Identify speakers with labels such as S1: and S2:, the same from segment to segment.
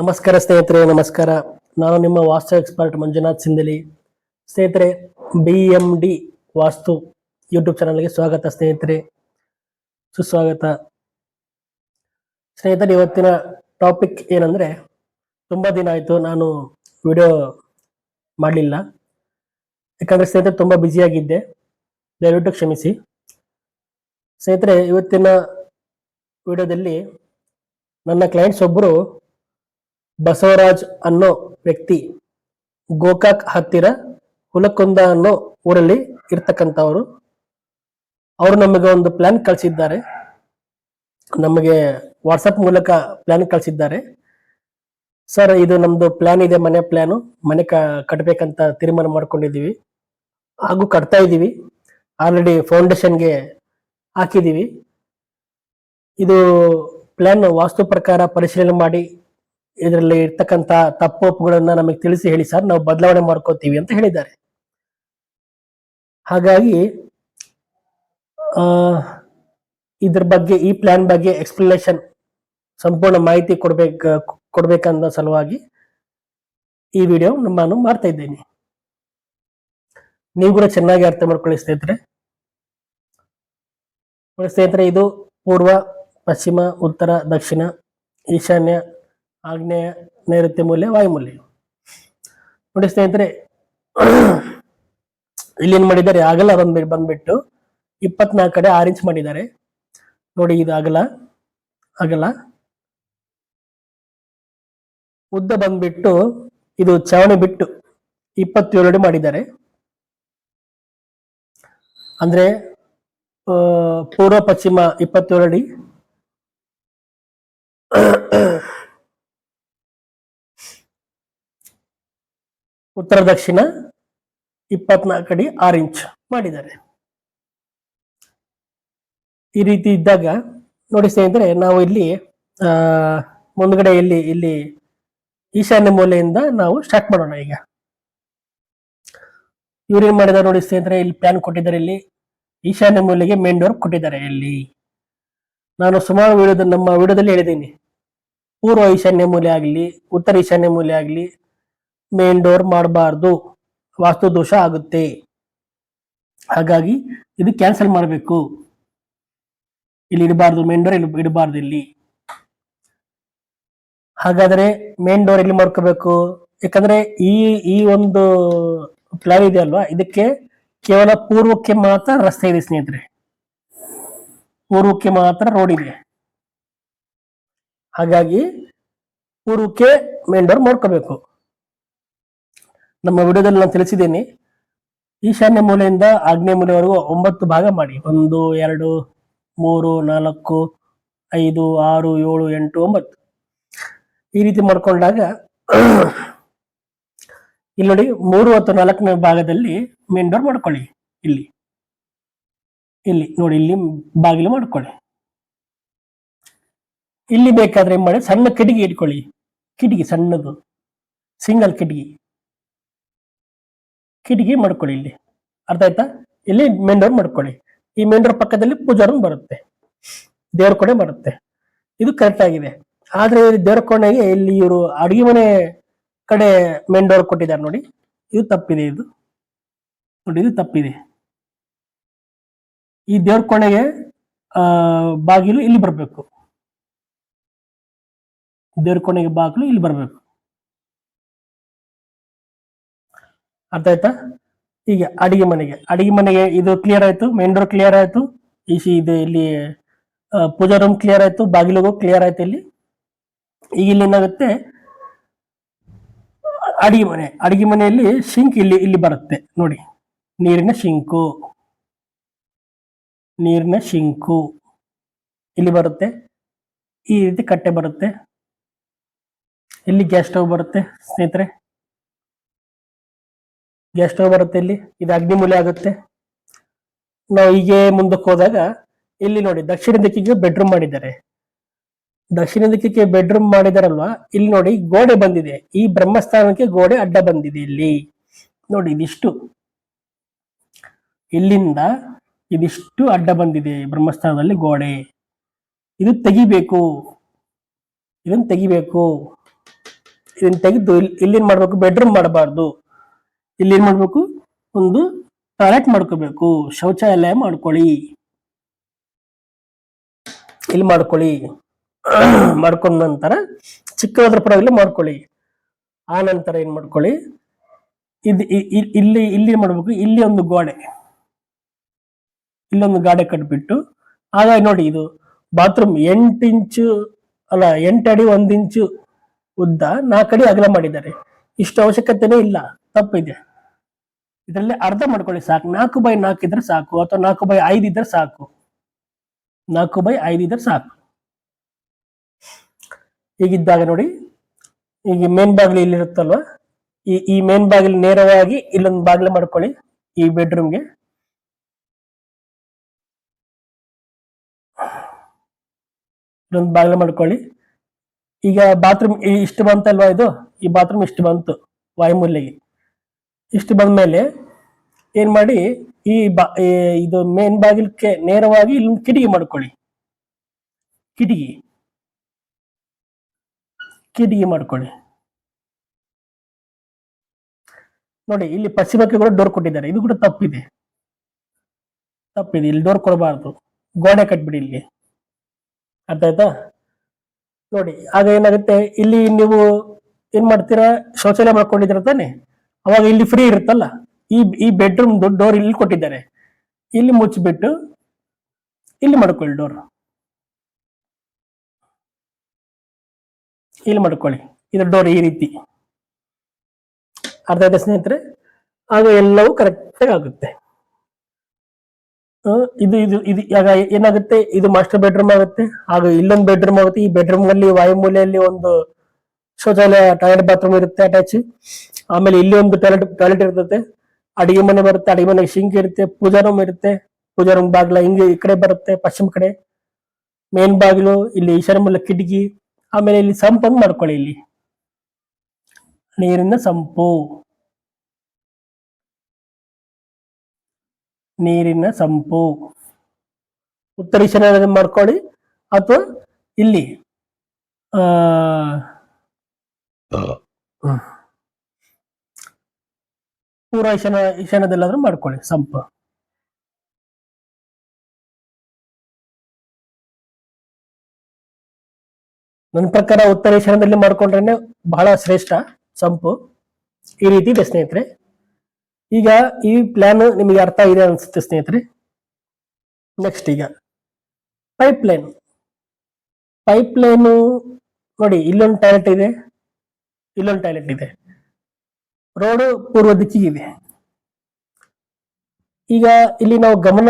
S1: ನಮಸ್ಕಾರ ಸ್ನೇಹಿತರೆ, ನಮಸ್ಕಾರ. ನಾನು ನಿಮ್ಮ ವಾಸ್ತು ಎಕ್ಸ್ಪರ್ಟ್ ಮಂಜುನಾಥ್ ಸಿಂಧಲಿ. ಸ್ನೇಹಿತರೆ B M D Vastu YouTube ಚಾನಲ್ಗೆ ಸ್ವಾಗತ ಸ್ನೇಹಿತರೆ. ಸುಸ್ವಾಗತ. ಸ್ನೇಹಿತರೆ, ಇವತ್ತಿನ ಟಾಪಿಕ್ ಏನಂದರೆ, ತುಂಬ ದಿನ ಆಯಿತು ನಾನು ವಿಡಿಯೋ ಮಾಡಲಿಲ್ಲ. ಯಾಕಂದರೆ ಸ್ನೇಹಿತರೆ, ತುಂಬ ಬ್ಯುಸಿಯಾಗಿದ್ದೆ ದಯವಿಟ್ಟು ಕ್ಷಮಿಸಿ. ಸ್ನೇಹಿತರೆ, ಇವತ್ತಿನ ವಿಡಿಯೋದಲ್ಲಿ ನನ್ನ ಕ್ಲೈಂಟ್ಸ್ ಒಬ್ಬರು ಬಸವರಾಜ್ ಅನ್ನೋ ವ್ಯಕ್ತಿ ಗೋಕಾಕ್ ಹತ್ತಿರ ಹುಲಕೊಂದ ಅನ್ನೋ ಊರಲ್ಲಿ ಇರ್ತಕ್ಕಂಥವ್ರು. ಅವರು ನಮಗೆ ಒಂದು ಪ್ಲಾನ್ ಕಳಿಸಿದ್ದಾರೆ. ನಮಗೆ ವಾಟ್ಸಪ್ ಮೂಲಕ ಪ್ಲಾನ್ ಕಳಿಸಿದ್ದಾರೆ. ಸರ್ ಇದು ನಮ್ದು ಪ್ಲಾನ್ ಇದೆ, ಮನೆ ಪ್ಲಾನು ಮನೆ ಕಟ್ಟಬೇಕಂತ ತೀರ್ಮಾನ ಮಾಡ್ಕೊಂಡಿದ್ದೀವಿ. ಹಾಗೂ ಕಟ್ತಾ ಇದ್ದೀವಿ. ಆಲ್ರೆಡಿ ಫೌಂಡೇಶನ್ಗೆ ಹಾಕಿದ್ದೀವಿ. ಇದು ಪ್ಲಾನ್ ವಾಸ್ತು ಪ್ರಕಾರ ಪರಿಶೀಲನೆ ಮಾಡಿ ಇದರಲ್ಲಿ ಇರ್ತಕ್ಕಂತ ತಪ್ಪೊಪ್ಪುಗಳನ್ನ ನಮಗೆ ತಿಳಿಸಿ ಹೇಳಿ ಸರ್, ನಾವು ಬದಲಾವಣೆ ಮಾಡ್ಕೋತೀವಿ ಅಂತ ಹೇಳಿದ್ದಾರೆ. ಹಾಗಾಗಿ, ಆ, ಇದ್ರ ಬಗ್ಗೆ, ಈ ಪ್ಲಾನ್ ಬಗ್ಗೆ ಎಕ್ಸ್ಪ್ಲನೇಷನ್ ಸಂಪೂರ್ಣ ಮಾಹಿತಿ ಕೊಡ್ಬೇಕು ಕೊಡ್ಬೇಕನ್ನೋ ಸಲುವಾಗಿ ಈ ವಿಡಿಯೋ ನಾನು ಮಾಡ್ತಾ ಇದ್ದೇನೆ. ನೀವು ಕೂಡ ಚೆನ್ನಾಗಿ ಅರ್ಥ ಮಾಡ್ಕೊಳ್ಳಿ ಸ್ನೇಹಿತರೆ. ಸ್ನೇಹಿತರೆ, ಇದು ಪೂರ್ವ, ಪಶ್ಚಿಮ, ಉತ್ತರ, ದಕ್ಷಿಣ, ಈಶಾನ್ಯ ಆಗ್ನೇಯ ನೈಋತ್ಯ ಮೂಲೆ ವಾಯುಮೂಲೆ ನೋಡಿ ಸ್ನೇಹಿತರೆ, ಇಲ್ಲಿ ಏನ್ ಮಾಡಿದ್ದಾರೆ? ಅಗಲ ಬಂದ್ಬಿಟ್ಟು ಬಂದ್ಬಿಟ್ಟು ಇಪ್ಪತ್ನಾಲ್ಕು ಕಡೆ ಆರ್ ಇಂಚ್ ಮಾಡಿದ್ದಾರೆ. ನೋಡಿ ಇದು ಅಗಲ ಅಗಲ. ಉದ್ದ ಬಂದ್ಬಿಟ್ಟು ಇದು ಚವಣಿ ಬಿಟ್ಟು ಇಪ್ಪತ್ತೇಳು ಅಡಿ ಮಾಡಿದ್ದಾರೆ. ಅಂದ್ರೆ ಪೂರ್ವ, ಪಶ್ಚಿಮ ಇಪ್ಪತ್ತೇಳು ಅಡಿ ಉತ್ತರ ದಕ್ಷಿಣ ಇಪ್ಪತ್ನಾಲ್ಕು ಅಡಿ ಆರು ಇಂಚ್ ಮಾಡಿದ್ದಾರೆ. ಈ ರೀತಿ ಇದ್ದಾಗ ನೋಡಿ ಸ್ನೇಹಿತರೆ, ನಾವು ಇಲ್ಲಿ ಮುಂದ್ಗಡೆ ಇಲ್ಲಿ ಇಲ್ಲಿ ಈಶಾನ್ಯ ಮೂಲೆಯಿಂದ ನಾವು ಸ್ಟಾರ್ಟ್ ಮಾಡೋಣ ಈಗ. ಇವ್ರು ಏನ್ ಮಾಡಿದಾರೆ ನೋಡಿ ಸ್ನೇಹಿತರೆ, ಇಲ್ಲಿ ಪ್ಲಾನ್ ಕೊಟ್ಟಿದ್ದಾರೆ ಇಲ್ಲಿ. ಈಶಾನ್ಯ ಮೂಲೆಗೆ ಮೇನ್ ಡೋರ್ ಕೊಟ್ಟಿದ್ದಾರೆ ಇಲ್ಲಿ. ನಾನು ಸುಮಾರು ವಿಡಿಯೋದ, ನಮ್ಮ ವಿಡಿಯೋದಲ್ಲಿ ಹೇಳಿದ್ದೀನಿ. ಪೂರ್ವ ಈಶಾನ್ಯ ಮೂಲೆ ಆಗಲಿ, ಉತ್ತರ ಈಶಾನ್ಯ ಮೂಲೆ ಆಗಲಿ ಮೇನ್ ಡೋರ್ ಮಾಡಬಾರ್ದು. ವಾಸ್ತು ದೋಷ ಆಗುತ್ತೆ. ಹಾಗಾಗಿ ಇದು ಕ್ಯಾನ್ಸಲ್ ಮಾಡಬೇಕು. ಇಲ್ಲಿ ಇಡಬಾರ್ದು ಮೇನ್ ಡೋರ್ ಇಲ್ಲಿ ಇಡಬಾರ್ದು ಇಲ್ಲಿ. ಹಾಗಾದ್ರೆ ಮೇನ್ ಡೋರ್ ಇಲ್ಲಿ ಮಾಡ್ಕೋಬೇಕು? ಯಾಕಂದ್ರೆ ಈ ಈ ಒಂದು ಪ್ಲಾನ್ ಇದೆ ಅಲ್ವಾ? ಇದಕ್ಕೆ ಕೇವಲ ಪೂರ್ವಕ್ಕೆ ಮಾತ್ರ ರಸ್ತೆ ಇದೆ ಸ್ನೇಹಿತರೆ. ಪೂರ್ವಕ್ಕೆ ಮಾತ್ರ ರೋಡ್ ಇದೆ. ಹಾಗಾಗಿ ಪೂರ್ವಕ್ಕೆ ಮೇನ್ ಡೋರ್ ಮಾಡ್ಕೋಬೇಕು. ನಮ್ಮ ವಿಡಿಯೋದಲ್ಲಿ ನಾನು ತಿಳಿಸಿದ್ದೇನೆ. ಈಶಾನ್ಯ ಮೂಲೆಯಿಂದ ಆಗ್ನೇಯ ಮೂಲೆವರೆಗೂ ಒಂಬತ್ತು ಭಾಗ ಮಾಡಿ. ಒಂದು, ಎರಡು, ಮೂರು, ನಾಲ್ಕು, ಐದು, ಆರು, ಏಳು, ಎಂಟು, ಒಂಬತ್ತು. ಈ ರೀತಿ ಮಾಡಿಕೊಂಡಾಗ ಇಲ್ಲಿ ನೋಡಿ ಮೂರು ಅಥವಾ ನಾಲ್ಕನೇ ಭಾಗದಲ್ಲಿ ಮೇನ್ ಡೋರ್ ಮಾಡ್ಕೊಳ್ಳಿ. ಇಲ್ಲಿ. ಇಲ್ಲಿ ನೋಡಿ, ಇಲ್ಲಿ ಬಾಗಿಲು ಮಾಡ್ಕೊಳ್ಳಿ. ಇಲ್ಲಿ ಬೇಕಾದ್ರೆ ಏನ್ ಮಾಡಿ, ಸಣ್ಣ ಕಿಟಕಿ ಇಟ್ಕೊಳ್ಳಿ. ಕಿಟಕಿ ಸಣ್ಣದು. ಸಿಂಗಲ್ ಕಿಟಕಿ. ಕಿಟಕಿ ಮಾಡ್ಕೊಳ್ಳಿ ಇಲ್ಲಿ. ಅರ್ಥ ಆಯ್ತಾ? ಇಲ್ಲಿ ಮೇನ್ ಡೋರ್ ಮಾಡ್ಕೊಳ್ಳಿ. ಈ ಮೇನ್ ಡೋರ್ ಪಕ್ಕದಲ್ಲಿ ಪೂಜಾರನ್ ಬರುತ್ತೆ. ದೇವ್ರ ಕೊಣೆ ಬರುತ್ತೆ. ಇದು ಕರೆಕ್ಟ್ ಆಗಿದೆ. ಆದ್ರೆ ದೇವ್ರ ಕೋಣೆಗೆ ಇಲ್ಲಿ ಇವರು ಅಡಿಗೆ ಮನೆ ಕಡೆ ಮೇನ್ ಡೋರ್ ಕೊಟ್ಟಿದ್ದಾರೆ ನೋಡಿ. ಇದು ತಪ್ಪಿದೆ ಇದು. ನೋಡಿ, ಇದು ತಪ್ಪಿದೆ. ಈ ದೇವ್ರ ಆ, ಬಾಗಿಲು ಇಲ್ಲಿ ಬರಬೇಕು. ದೇವ್ರ ಕೋಣೆಗೆ ಬಾಗಿಲು ಇಲ್ಲಿ ಬರಬೇಕು. ಅರ್ಥ ಆಯ್ತಾ? ಈಗ ಅಡಿಗೆ ಮನೆಗೆ. ಅಡಿಗೆ ಮನೆಗೆ ಇದು ಕ್ಲಿಯರ್ ಆಯ್ತು ಮೇನ್ ಡೋರ್ ಕ್ಲಿಯರ್ ಆಯ್ತು. ಈ ಇದು ಇಲ್ಲಿ ಪೂಜಾ ರೂಮ್ ಕ್ಲಿಯರ್ ಆಯ್ತು, ಬಾಗಿಲಿಗೂ ಕ್ಲಿಯರ್ ಆಯ್ತು ಇಲ್ಲಿ. ಈಗ ಇಲ್ಲಿ ಏನಾಗುತ್ತೆ? ಅಡಿಗೆ ಮನೆ. ಅಡಿಗೆ ಮನೆಯಲ್ಲಿ ಸಿಂಕ್ ಇಲ್ಲಿ ಇಲ್ಲಿ ಬರುತ್ತೆ. ನೋಡಿ, ನೀರಿನ ಸಿಂಕು ನೀರಿನ ಸಿಂಕು ಇಲ್ಲಿ ಬರುತ್ತೆ. ಈ ರೀತಿ ಕಟ್ಟೆ ಬರುತ್ತೆ. ಇಲ್ಲಿ ಗ್ಯಾಸ್ ಸ್ಟವ್ ಬರುತ್ತೆ. ಸ್ನೇಹಿತರೆ ಗ್ಯಾಸ್ ಸ್ಟವ್ ಬರುತ್ತೆ ಇಲ್ಲಿ? ಇದು ಅಗ್ನಿಮೂಲೆ ಆಗುತ್ತೆ. ನಾವು ಹೀಗೆ ಮುಂದಕ್ಕೆ ಹೋದಾಗ, ಇಲ್ಲಿ ನೋಡಿ ದಕ್ಷಿಣ ದಿಕ್ಕಿಗೆ ಬೆಡ್ರೂಮ್ ಮಾಡಿದ್ದಾರೆ. ದಕ್ಷಿಣ ದಿಕ್ಕಿಗೆ ಬೆಡ್ರೂಮ್ ಮಾಡಿದಾರಲ್ವಾ? ಇಲ್ಲಿ ನೋಡಿ, ಗೋಡೆ ಬಂದಿದೆ. ಈ ಬ್ರಹ್ಮಸ್ಥಾನಕ್ಕೆ ಗೋಡೆ ಅಡ್ಡ ಬಂದಿದೆ ಇಲ್ಲಿ. ನೋಡಿ, ಇದಿಷ್ಟು. ಇಲ್ಲಿಂದ ಇದಿಷ್ಟು ಅಡ್ಡ ಬಂದಿದೆ ಬ್ರಹ್ಮಸ್ಥಾನದಲ್ಲಿ ಗೋಡೆ. ಇದು ತೆಗಿಬೇಕು. ಇದನ್ನ ತೆಗಿಬೇಕು. ಇದನ್ನ ತೆಗೆದು ಇಲ್ಲಿ ಏನ್ ಮಾಡ್ಬೇಕು ಬೆಡ್ರೂಮ್ ಮಾಡಬಾರ್ದು. ಇಲ್ಲಿ ಏನ್ ಮಾಡ್ಬೇಕು? ಒಂದು ಟಾಯ್ಲೆಟ್ ಮಾಡ್ಕೋಬೇಕು. ಶೌಚಾಲಯ ಮಾಡ್ಕೊಳ್ಳಿ. ಇಲ್ಲಿ ಮಾಡ್ಕೊಳ್ಳಿ. ಮಾಡ್ಕೊಂಡ ನಂತರ ಚಿಕ್ಕವಾದ್ರ ಪರವಾಗಿಲ್ಲ ಮಾಡ್ಕೊಳ್ಳಿ. ಆ ನಂತರ ಏನ್ ಮಾಡ್ಕೊಳ್ಳಿ? ಇದು ಇಲ್ಲಿ ಇಲ್ಲಿ ಏನ್ ಮಾಡ್ಬೇಕು? ಇಲ್ಲಿ ಒಂದು ಗೋಡೆ. ಇಲ್ಲೊಂದು ಗಾಡೆ ಕಟ್ಬಿಟ್ಟು, ಹಾಗಾಗಿ ನೋಡಿ ಇದು ಬಾತ್ರೂಮ್ ಎಂಟು ಇಂಚು, ಅಲ್ಲ ಎಂಟು ಅಡಿ ಒಂದು ಇಂಚು ಉದ್ದ ನಾಲ್ಕು ಅಡಿ ಅಗಲ ಮಾಡಿದ್ದಾರೆ. ಇಷ್ಟು ಅವಶ್ಯಕತೆನೇ ಇಲ್ಲ. ತಪ್ಪಿದೆ. ಇದರಲ್ಲಿ ಅರ್ಧ ಮಾಡ್ಕೊಳ್ಳಿ ಸಾಕು. ನಾಲ್ಕು ಬೈ ನಾಲ್ಕು ಇದ್ರೆ ಸಾಕು ಅಥವಾ ನಾಲ್ಕು ಬೈ ಐದು ಇದ್ರೆ ಸಾಕು. ನಾಲ್ಕು ಬೈ ಐದು ಇದ್ರೆ ಸಾಕು. ಈಗಿದ್ದಾಗ ನೋಡಿ ಈಗ ಮೇನ್ ಬಾಗಿಲು ಇಲ್ಲಿರುತ್ತಲ್ವಾ ಈ ಈ ಮೇನ್ ಬಾಗಿಲು ನೇರವಾಗಿ ಇಲ್ಲೊಂದು ಬಾಗಿಲು ಮಾಡ್ಕೊಳ್ಳಿ ಈ ಬೆಡ್ರೂಮ್ಗೆ ಇಲ್ಲೊಂದು ಬಾಗಿಲು ಮಾಡ್ಕೊಳ್ಳಿ. ಈಗ ಬಾತ್ರೂಮ್ ಇಷ್ಟು ಬಂತಲ್ವಾ ಇದು? ಈ ಬಾತ್ರೂಮ್ ಇಷ್ಟು ಬಂತು. ವಾಯುಮೂಲೆಗೆ ಇಷ್ಟು ಬಂದ ಮೇಲೆ ಏನ್ ಮಾಡಿ ಈ ಬಾ ಇದು ಮೇನ್ ಬಾಗಿಲಕ್ಕೆ ನೇರವಾಗಿ ಇಲ್ಲಿ ಕಿಟಕಿ ಮಾಡ್ಕೊಳ್ಳಿ. ಕಿಟಕಿ. ಕಿಟಕಿ ಮಾಡ್ಕೊಳ್ಳಿ. ನೋಡಿ, ಇಲ್ಲಿ ಪಶ್ಚಿಮಕ್ಕೆ ಕೂಡ ಡೋರ್ ಕೊಟ್ಟಿದ್ದಾರೆ. ಇದು ಕೂಡ ತಪ್ಪಿದೆ. ತಪ್ಪಿದೆ. ಇಲ್ಲಿ ಡೋರ್ ಕೊಡಬಾರ್ದು. ಗೋಡೆ ಕಟ್ಬಿಡಿ ಇಲ್ಲಿ. ಅರ್ಥ ಆಯ್ತಾ? ನೋಡಿ, ಆಗ ಏನಾಗುತ್ತೆ? ಇಲ್ಲಿ ನೀವು ಏನ್ ಮಾಡ್ತೀರಾ ಶೌಚಾಲಯ ಮಾಡ್ಕೊಂಡಿದ್ದೀರ ತಾನೆ? ಅವಾಗ ಇಲ್ಲಿ ಫ್ರೀ ಇರುತ್ತಲ್ಲ? ಈ ಈ ಬೆಡ್ರೂಮ್ ಡೋರ್ ಇಲ್ಲಿ ಕೊಟ್ಟಿದ್ದಾರೆ. ಇಲ್ಲಿ ಮುಚ್ಚಿಬಿಟ್ಟು ಇಲ್ಲಿ ಮಾಡ್ಕೊಳ್ಳಿ ಡೋರ್ ಇಲ್ಲಿ ಮಾಡ್ಕೊಳ್ಳಿ. ಇದು ಡೋರ್ ಈ ರೀತಿ. ಅರ್ಧ ಅರ್ಧ ಸ್ನೇಹಿತರೆ, ಆಗ ಎಲ್ಲವೂ ಕರೆಕ್ಟ್ ಆಗುತ್ತೆ. ಇದು ಇದು ಇದು, ಆಗ ಏನಾಗುತ್ತೆ? ಇದು ಮಾಸ್ಟರ್ ಬೆಡ್ರೂಮ್ ಆಗುತ್ತೆ. ಆಗ ಇಲ್ಲೊಂದು ಬೆಡ್ರೂಮ್ ಆಗುತ್ತೆ. ಈ ಬೆಡ್ರೂಮ್ ಅಲ್ಲಿ ವಾಯುಮೂಲೆಯಲ್ಲಿ ಒಂದು ಶೌಚಾಲಯ ಟಾಯ್ಲೆಟ್ ಬಾತ್ರೂಮ್ ಇರುತ್ತೆ ಅಟ್ಯಾಚ್ ಆಮೇಲೆ ಇಲ್ಲಿ ಒಂದು ಟಾಯ್ಲೆಟ್ ಟಾಯ್ಲೆಟ್ ಇರ್ತದೆ. ಅಡಿಗೆ ಮನೆ ಬರುತ್ತೆ ಅಡಿಗೆ ಮನೆ ಶಿಂಕ್ ಇರುತ್ತೆ ಪೂಜಾ ರೂಮ್ ಇರುತ್ತೆ. ಪೂಜಾ ರೂಮ್ ಬಾಗಿಲ ಹಿಂಗೆ ಈ ಕಡೆ ಬರುತ್ತೆ ಪಶ್ಚಿಮ ಕಡೆ. ಮೇನ್ ಬಾಗಿಲು ಇಲ್ಲಿ ಈಶಾನ್ಯ ಮೂಲ ಕಿಟಕಿ. ಆಮೇಲೆ ಇಲ್ಲಿ ಸಂಪ್ ಒಂದು ಮಾಡ್ಕೊಳ್ಳಿ ಇಲ್ಲಿ. ನೀರಿನ ಸಂಪು. ನೀರಿನ ಸಂಪು. ಉತ್ತರ ಈಶಾನ್ಯ ಮಾಡ್ಕೊಳ್ಳಿ. ಅಥವಾ ಇಲ್ಲಿ ಆ. ಪೂರ್ವ ಈಶಾನ ಈಶಾನ್ಯದಲ್ಲಾದ್ರೂ ಮಾಡ್ಕೊಳ್ಳಿ, ಸಂಪ. ನನ್ನ ಪ್ರಕಾರ ಉತ್ತರ ಈಶಾನ್ಯದಲ್ಲಿ ಮಾಡ್ಕೊಂಡ್ರೇನೆ ಬಹಳ ಶ್ರೇಷ್ಠ, ಸಂಪು. ಈ ರೀತಿ ಇದೆ ಸ್ನೇಹಿತರೆ. ಈಗ ಈ ಪ್ಲಾನ್ ನಿಮಗೆ ಅರ್ಥ ಇದೆ ಅನ್ಸುತ್ತೆ ಸ್ನೇಹಿತರೆ. ನೆಕ್ಸ್ಟ್ ಈಗ. ಪೈಪ್ ಲೈನ್ ಪೈಪ್ ಲೈನು ನೋಡಿ, ಇಲ್ಲೊಂದು ಟಾಯ್ಲೆಟ್ ಇದೆ, ಇಲ್ಲೊಂದು ಟಾಯ್ಲೆಟ್ ಇದೆ. ರೋಡು ಪೂರ್ವ ದಿಕ್ಕಿಗಿದೆ ಈಗ ಇಲ್ಲಿ ನಾವು ಗಮನ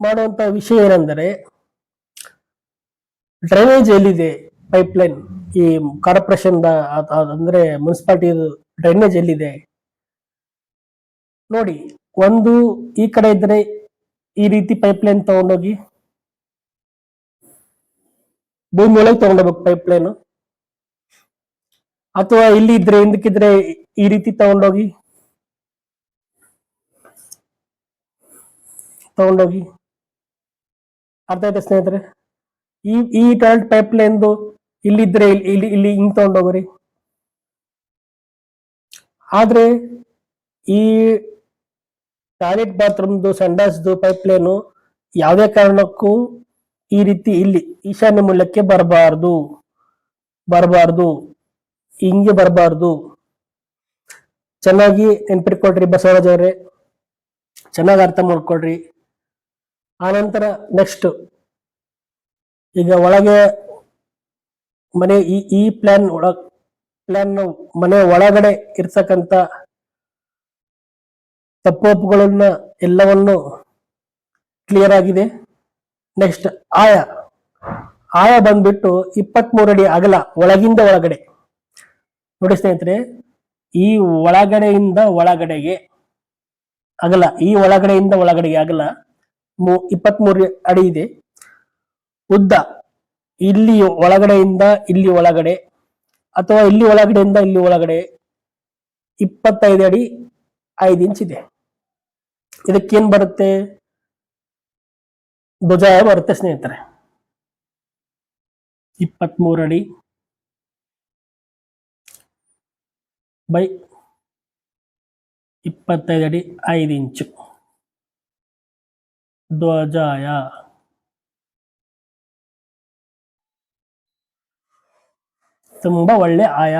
S1: ಮಾಡುವಂತ ವಿಷಯ ಏನೆಂದರೆ ಡ್ರೈನೇಜ್ ಎಲ್ಲಿದೆ? ಪೈಪ್ ಲೈನ್ ಈ ಕಾರ್ಪೊರೇಷನ್ ಅಂದ್ರೆ ಮುನ್ಸಿಪಾಲಿಟಿ ಡ್ರೈನೇಜ್ ಎಲ್ಲಿದೆ? ನೋಡಿ, ಒಂದು ಈ ಕಡೆ ಇದ್ರೆ ಈ ರೀತಿ ಪೈಪ್ ಲೈನ್ ತಗೊಂಡೋಗಿ ಭೂಮಿ ಒಳಗೆ ತಗೊಂಡೋಗ್ಬೇಕು ಪೈಪ್ ಲೈನ್ ಅಥವಾ ಇಲ್ಲಿ ಇದ್ರೆ ಹಿಂದಕ್ಕಿದ್ರೆ ಈ ರೀತಿ ತಗೊಂಡೋಗಿ? ತಗೊಂಡೋಗಿ. ಅರ್ಥ ಆಯ್ತಾ ಸ್ನೇಹಿತರೆ? ಈ ಈ ಟಾಯ್ಲೆಟ್ ಪೈಪ್ ಲೈನ್ದು ಇಲ್ಲಿದ್ರೆ ಇಲ್ಲಿ ಇಲ್ಲಿ ಹಿಂಗ್ ತಗೊಂಡೋಗ್ರಿ. ಆದ್ರೆ ಈ ಟಾಯ್ಲೆಟ್ ಬಾತ್ರೂಮ್ದು ಸಂಡಾಸ್ದು ಪೈಪ್ ಲೈನು ಯಾವುದೇ ಕಾರಣಕ್ಕೂ ಈ ರೀತಿ ಇಲ್ಲಿ ಈಶಾನ್ಯ ಮೂಲಕ್ಕೆ ಬರಬಾರ್ದು. ಬರಬಾರ್ದು. ಹಿಂಗೆ ಬರಬಾರ್ದು. ಚೆನ್ನಾಗಿ ನೆನ್ಪಿಟ್ಕೊಳ್ರಿ ಬಸವರಾಜ್ ಅವರೇ. ಚೆನ್ನಾಗಿ ಅರ್ಥ ಮಾಡ್ಕೊಳ್ರಿ. ಆನಂತರ ನೆಕ್ಸ್ಟ್ ಈಗ ಒಳಗೆ ಮನೆ ಈ ಈ ಪ್ಲಾನ್ ಒಳ ಪ್ಲಾನ್ ಮನೆ ಒಳಗಡೆ ಇರ್ತಕ್ಕಂತ ತಪ್ಪೊಪ್ಪುಗಳನ್ನ ಎಲ್ಲವನ್ನು ಕ್ಲಿಯರ್ ಆಗಿದೆ. ನೆಕ್ಸ್ಟ್ ಆಯ. ಆಯ ಬಂದ್ಬಿಟ್ಟು ಇಪ್ಪತ್ಮೂರು ಅಡಿ ಅಗಲ ಒಳಗಿಂದ ಒಳಗಡೆ. ನೋಡಿ ಸ್ನೇಹಿತರೆ, ಈ ಒಳಗಡೆಯಿಂದ ಒಳಗಡೆಗೆ ಅಗಲ ಈ ಒಳಗಡೆಯಿಂದ ಒಳಗಡೆಗೆ ಅಗಲ ಮೂ, ಇಪ್ಪತ್ಮೂರು ಅಡಿ ಇದೆ. ಉದ್ದ, ಇಲ್ಲಿ ಒಳಗಡೆಯಿಂದ ಇಲ್ಲಿ ಒಳಗಡೆ, ಅಥವಾ ಇಲ್ಲಿ ಒಳಗಡೆಯಿಂದ ಇಲ್ಲಿ ಒಳಗಡೆ ಇಪ್ಪತ್ತೈದು ಅಡಿ ಐದು ಇಂಚ್ ಇದೆ. ಇದಕ್ಕೇನ್ ಬರುತ್ತೆ? ಧ್ವಜ ಬರುತ್ತೆ ಸ್ನೇಹಿತರೆ. ಇಪ್ಪತ್ಮೂರು ಅಡಿ ಬೈ ಇಪ್ಪತ್ತೈದು ಅಡಿ ಐದು ಇಂಚು. ಧ್ವಜಾಯ. ತುಂಬ ಒಳ್ಳೆ ಆಯ.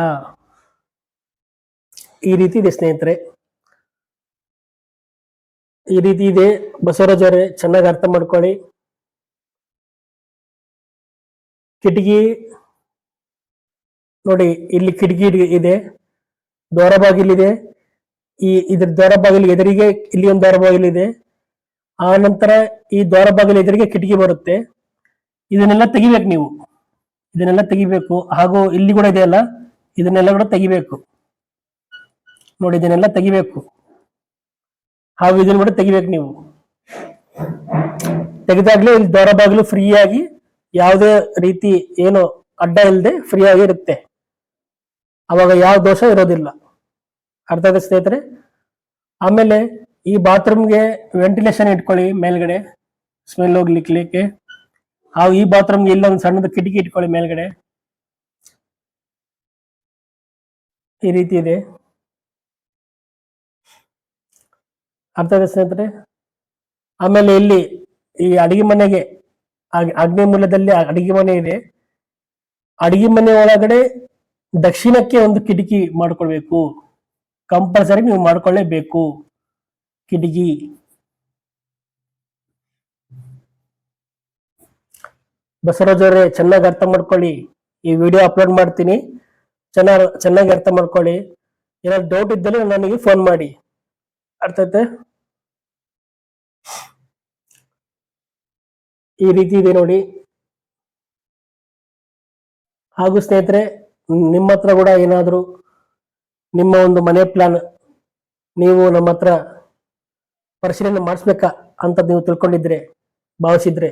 S1: ಈ ರೀತಿ ಇದೆ ಸ್ನೇಹಿತರೆ. ಈ ರೀತಿ ಇದೆ. ಬಸವರಾಜವರೇ ಚೆನ್ನಾಗಿ ಅರ್ಥ ಮಾಡ್ಕೊಳ್ಳಿ. ಕಿಟಕಿ ನೋಡಿ, ಇಲ್ಲಿ ಕಿಟಕಿ ಇದೆ. ದ್ವಾರ ಬಾಗಿಲಿದೆ. ಈ ಇದ್ರ ದ್ವಾರ ಬಾಗಿಲು ಎದುರಿಗೆ ಇಲ್ಲಿ ಒಂದು ದ್ವಾರ ಬಾಗಿಲಿದೆ ಆ ನಂತರ ಈ ದ್ವಾರ ಬಾಗಿಲು ಎದುರಿಗೆ ಕಿಟಕಿ ಬರುತ್ತೆ. ಇದನ್ನೆಲ್ಲ ತೆಗಿಬೇಕು ನೀವು. ಇದನ್ನೆಲ್ಲ ತೆಗಿಬೇಕು. ಹಾಗೂ ಇಲ್ಲಿ ಕೂಡ ಇದೆಯಲ್ಲ ಇದನ್ನೆಲ್ಲ ಕೂಡ ತೆಗಿಬೇಕು. ನೋಡಿ, ಇದನ್ನೆಲ್ಲ ತೆಗಿಬೇಕು. ಹಾಗೂ ಇದನ್ನು ಕೂಡ ತೆಗಿಬೇಕು ನೀವು. ತೆಗೆದಾಗ್ಲೇ ಇಲ್ಲಿ ದ್ವಾರ ಬಾಗಿಲು ಫ್ರೀ ಆಗಿ ಯಾವುದೇ ರೀತಿ ಏನು ಅಡ್ಡ ಇಲ್ಲದೆ ಫ್ರೀ ಆಗಿ ಇರುತ್ತೆ. ಅವಾಗ ಯಾವ ದೋಷ ಇರೋದಿಲ್ಲ. ಅರ್ಥ ಆಯ್ತಾ ಸ್ನೇಹಿತರೆ, ಆಮೇಲೆ ಈ ಬಾತ್ರೂಮ್ಗೆ ವೆಂಟಿಲೇಷನ್ ಇಟ್ಕೊಳ್ಳಿ ಮೇಲ್ಗಡೆ ಸ್ಮೆಲ್ ಹೋಗ್ಲಿಕ್ಕೆ ಆ ಈ ಬಾತ್ರೂಮ್ಗೆ ಇಲ್ಲೊಂದು ಸಣ್ಣದ ಕಿಟಕಿ ಇಟ್ಕೊಳ್ಳಿ ಮೇಲ್ಗಡೆ. ಈ ರೀತಿ ಇದೆ. ಅರ್ಥ ಆಯ್ತಾ ಸ್ನೇಹಿತರೆ, ಆಮೇಲೆ ಇಲ್ಲಿ ಈ ಅಡಿಗೆ ಮನೆಗೆ ಅಗ್- ಅಗ್ನಿ ಮೂಲದಲ್ಲಿ ಅಡಿಗೆ ಮನೆ ಇದೆ. ಅಡಿಗೆ ಮನೆ ಒಳಗಡೆ ದಕ್ಷಿಣಕ್ಕೆ ಒಂದು ಕಿಟಕಿ ಮಾಡ್ಕೊಳ್ಬೇಕು. ಕಂಪಲ್ಸರಿ ನೀವು ಮಾಡ್ಕೊಳ್ಳೇಬೇಕು. ಕಿಟಕಿ. ಬಸವರಾಜ್ ಅವರೇ, ಚೆನ್ನಾಗಿ ಅರ್ಥ ಮಾಡ್ಕೊಳ್ಳಿ. ಈ ವಿಡಿಯೋ ಅಪ್ಲೋಡ್ ಮಾಡ್ತೀನಿ. ಚೆನ್ನಾಗಿ ಚೆನ್ನಾಗಿ ಅರ್ಥ ಮಾಡ್ಕೊಳ್ಳಿ. ಏನಾದ್ರು ಡೌಟ್ ಇದ್ದಲ್ಲಿ ನನಗೆ ಫೋನ್ ಮಾಡಿ. ಅರ್ಥ ಆಯ್ತಾ? ಈ ರೀತಿ ಇದೆ ನೋಡಿ. ಹಾಗೂ ಸ್ನೇಹಿತರೆ, ನಿಮ್ಮ ಹತ್ರ ಕೂಡ ಏನಾದರೂ ನಿಮ್ಮ ಒಂದು ಮನೆ ಪ್ಲಾನ್ ನೀವು ನಮ್ಮ ಹತ್ರ ಪರಿಶೀಲನೆ ಮಾಡಿಸ್ಬೇಕಾ ಅಂತ ನೀವು ತಿಳ್ಕೊಂಡಿದ್ರೆ, ಭಾವಿಸಿದ್ರೆ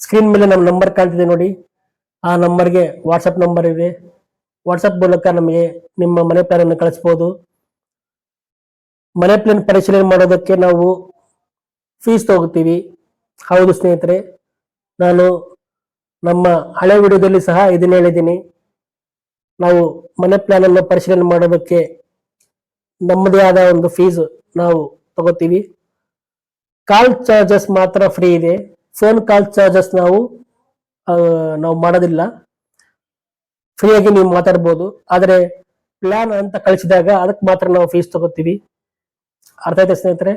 S1: ಸ್ಕ್ರೀನ್ ಮೇಲೆ ನಮ್ಮ ನಂಬರ್ ಕಾಣ್ತಿದೆ ನೋಡಿ. ಆ ನಂಬರ್ಗೆ ವಾಟ್ಸಪ್ ನಂಬರ್ ಇದೆ. ವಾಟ್ಸಪ್ ಮೂಲಕ ನಮಗೆ ನಿಮ್ಮ ಮನೆ ಪ್ಲಾನ್ ಅನ್ನು ಕಳಿಸ್ಬೋದು. ಮನೆ ಪ್ಲಾನ್ ಪರಿಶೀಲನೆ ಮಾಡೋದಕ್ಕೆ ನಾವು ಫೀಸ್ ತಗೋತೀವಿ. ಹೌದು ಸ್ನೇಹಿತರೆ, ನಾನು ನಮ್ಮ ಹಳೆ ವಿಡಿಯೋದಲ್ಲಿ ಸಹ ಇದನ್ನ ಹೇಳಿದ್ದೀನಿ. ನಾವು ಮನೆ ಪ್ಲಾನ್ ಅನ್ನು ಪರಿಶೀಲನೆ ಮಾಡೋದಕ್ಕೆ ನಮ್ಮದೇ ಆದ ಒಂದು ಫೀಸ್ ನಾವು ತಗೋತೀವಿ. ಕಾಲ್ ಚಾರ್ಜಸ್ ಮಾತ್ರ ಫ್ರೀ ಇದೆ. ಫೋನ್ ಕಾಲ್ ಚಾರ್ಜಸ್ ನಾವು ನಾವು ಮಾಡೋದಿಲ್ಲ. ಫ್ರೀಯಾಗಿ ನೀವು ಮಾತಾಡ್ಬೋದು. ಆದರೆ ಪ್ಲಾನ್ ಅಂತ ಕಳಿಸಿದಾಗ ಅದಕ್ಕೆ ಮಾತ್ರ ನಾವು ಫೀಸ್ ತಗೋತೀವಿ. ಅರ್ಥ ಆಯ್ತಾ ಸ್ನೇಹಿತರೆ?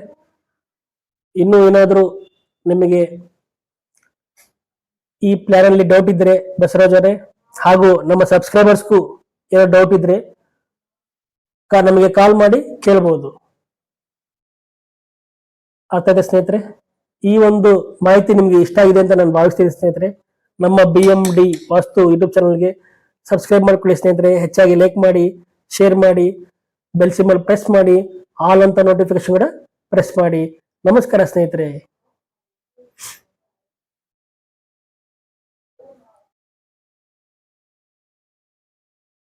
S1: ಇನ್ನು ಏನಾದರೂ ನಿಮಗೆ ಈ ಪ್ಲಾನ್ ಅಲ್ಲಿ ಡೌಟ್ ಇದ್ರೆ ಬಸವರಾಜ್ ಅವರೇ ಹಾಗೂ ನಮ್ಮ ಸಬ್ಸ್ಕ್ರೈಬರ್ಸ್ಗೂ ಏನೋ ಡೌಟ್ ಇದ್ರೆ ನಮಗೆ ಕಾಲ್ ಮಾಡಿ ಕೇಳಬಹುದು ಅರ್ಥ ಇದೆ ಸ್ನೇಹಿತರೆ? ಈ ಒಂದು ಮಾಹಿತಿ ನಿಮಗೆ ಇಷ್ಟ ಆಗಿದೆ ಅಂತ ನಾನು ಭಾವಿಸ್ತೀನಿ ಸ್ನೇಹಿತರೆ. ನಮ್ಮ B M D Vastu YouTube ಚಾನಲ್ಗೆ ಸಬ್ಸ್ಕ್ರೈಬ್ ಮಾಡ್ಕೊಳ್ಳಿ ಸ್ನೇಹಿತರೆ. ಹೆಚ್ಚಾಗಿ ಲೈಕ್ ಮಾಡಿ ಶೇರ್ ಮಾಡಿ ಬೆಲ್ ಸಿಂಬಲ್ ಪ್ರೆಸ್ ಮಾಡಿ ಆಲ್ ಅಂತ ನೋಟಿಫಿಕೇಶನ್ ಕೂಡ ಪ್ರೆಸ್ ಮಾಡಿ. ನಮಸ್ಕಾರ ಸ್ನೇಹಿತರೆ.